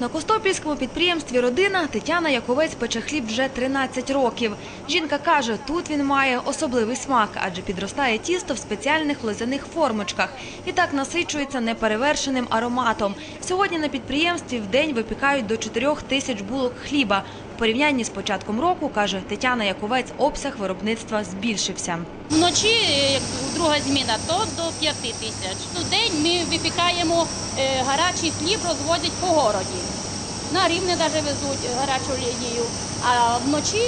На Костопільському підприємстві «Родина» Тетяна Яковець пече хліб вже 13 років. Жінка каже, тут він має особливий смак, адже підростає тісто в спеціальних лозяних формочках і так насичується неперевершеним ароматом. Сьогодні на підприємстві в день випікають до 4 тисяч булок хліба. В порівнянні з початком року, каже Тетяна Яковець, обсяг виробництва збільшився. Вночі, як друга зміна, то до 5 тисяч. В день ми випікаємо е, гарячий хліб, розвозять по городі. На рівне навіть везуть гарячу лінію. А вночі,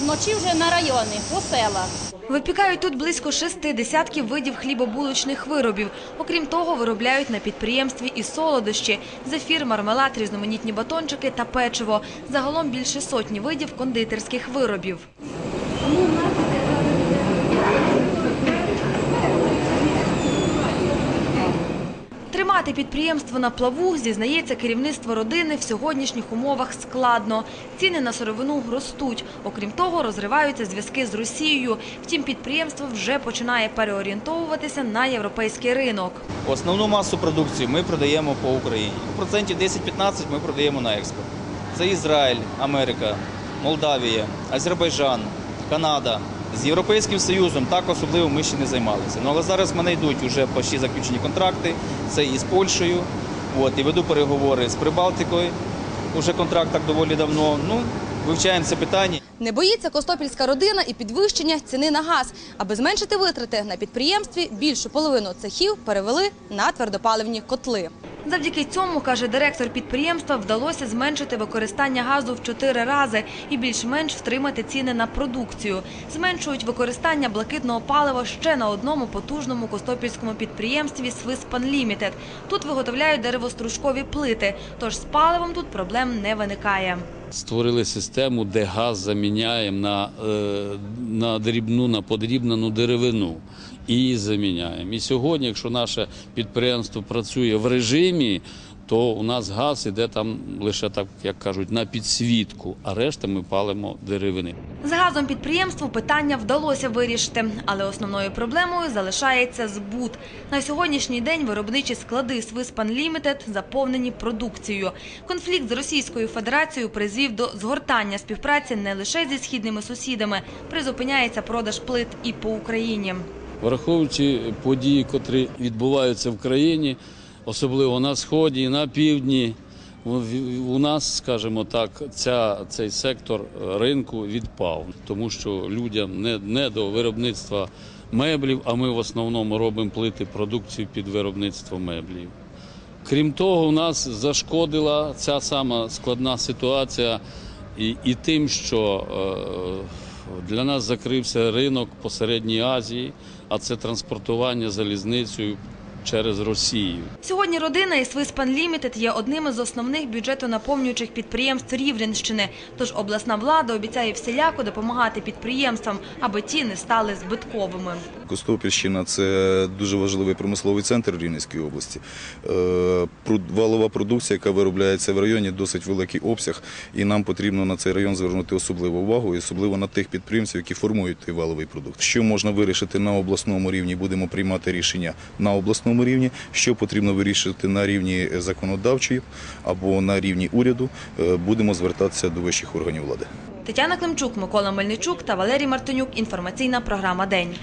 вночі вже на райони, по селах. Випікають тут близько шести десятків видів хлібобулочних виробів. Окрім того, виробляють на підприємстві і солодощі – зефір, мармелад, різноманітні батончики та печиво. Загалом більше сотні видів кондитерських виробів. Тримати підприємство на плаву, зізнається керівництво родини, в сьогоднішніх умовах складно. Ціни на сировину ростуть. Окрім того, розриваються зв'язки з Росією. Втім, підприємство вже починає переорієнтовуватися на європейський ринок. Основну масу продукції ми продаємо по Україні. Процентів 10-15 ми продаємо на експорт. Це Ізраїль, Америка, Молдавія, Азербайджан, Канада. З Європейським Союзом так особливо ми ще не займалися. Ну але зараз в мене йдуть вже почти заключені контракти. Це і з Польщею. От, і веду переговори з Прибалтикою. Уже контракт так доволі давно. Ну, вивчаємо це питання. Не боїться костопільська родина і підвищення ціни на газ. Аби зменшити витрати на підприємстві, більшу половину цехів перевели на твердопаливні котли. Завдяки цьому, каже директор підприємства, вдалося зменшити використання газу в чотири рази і більш-менш втримати ціни на продукцію. Зменшують використання блакитного палива ще на одному потужному костопільському підприємстві «Свиспан Лімітед». Тут виготовляють деревостружкові плити, тож з паливом тут проблем не виникає. Створили систему, де газ заміняємо на, е, на дрібну, на подрібнену деревину. І заміняємо. І сьогодні, якщо наше підприємство працює в режимі, то у нас газ іде там лише так, як кажуть, на підсвітку, а решта ми палимо деревини. З газом підприємству питання вдалося вирішити, але основною проблемою залишається збут. На сьогоднішній день виробничі склади Свиспан Лімітед заповнені продукцією. Конфлікт з Російською Федерацією призвів до згортання співпраці не лише зі східними сусідами. Призупиняється продаж плит і по Україні. Враховуючи події, котрі відбуваються в країні, особливо на сході, на півдні, у нас, скажімо так, ця, цей сектор ринку відпав, тому що людям не, не до виробництва меблів, а ми в основному робимо плити продукцію під виробництво меблів. Крім того, у нас зашкодила ця сама складна ситуація і, і тим, що е, для нас закрився ринок по середній Азії, а це транспортування залізницею через Росію. Сьогодні родина і Свиспан Лімітед є одним із основних бюджетонаповнюючих підприємств Рівненщини. Тож обласна влада обіцяє всіляко допомагати підприємствам, аби ті не стали збитковими. Костопільщина це дуже важливий промисловий центр Рівненської області. Е, Валова продукція, яка виробляється в районі, досить великий обсяг, і нам потрібно на цей район звернути особливу увагу, і особливо на тих підприємців, які формують той валовий продукт. Що можна вирішити на обласному рівні, будемо приймати рішення на обласному рівні. Що потрібно вирішити на рівні законодавчої або на рівні уряду, е, будемо звертатися до вищих органів влади. Тетяна Климчук, Микола Мельничук та Валерій Мартинюк. Інформаційна програма День.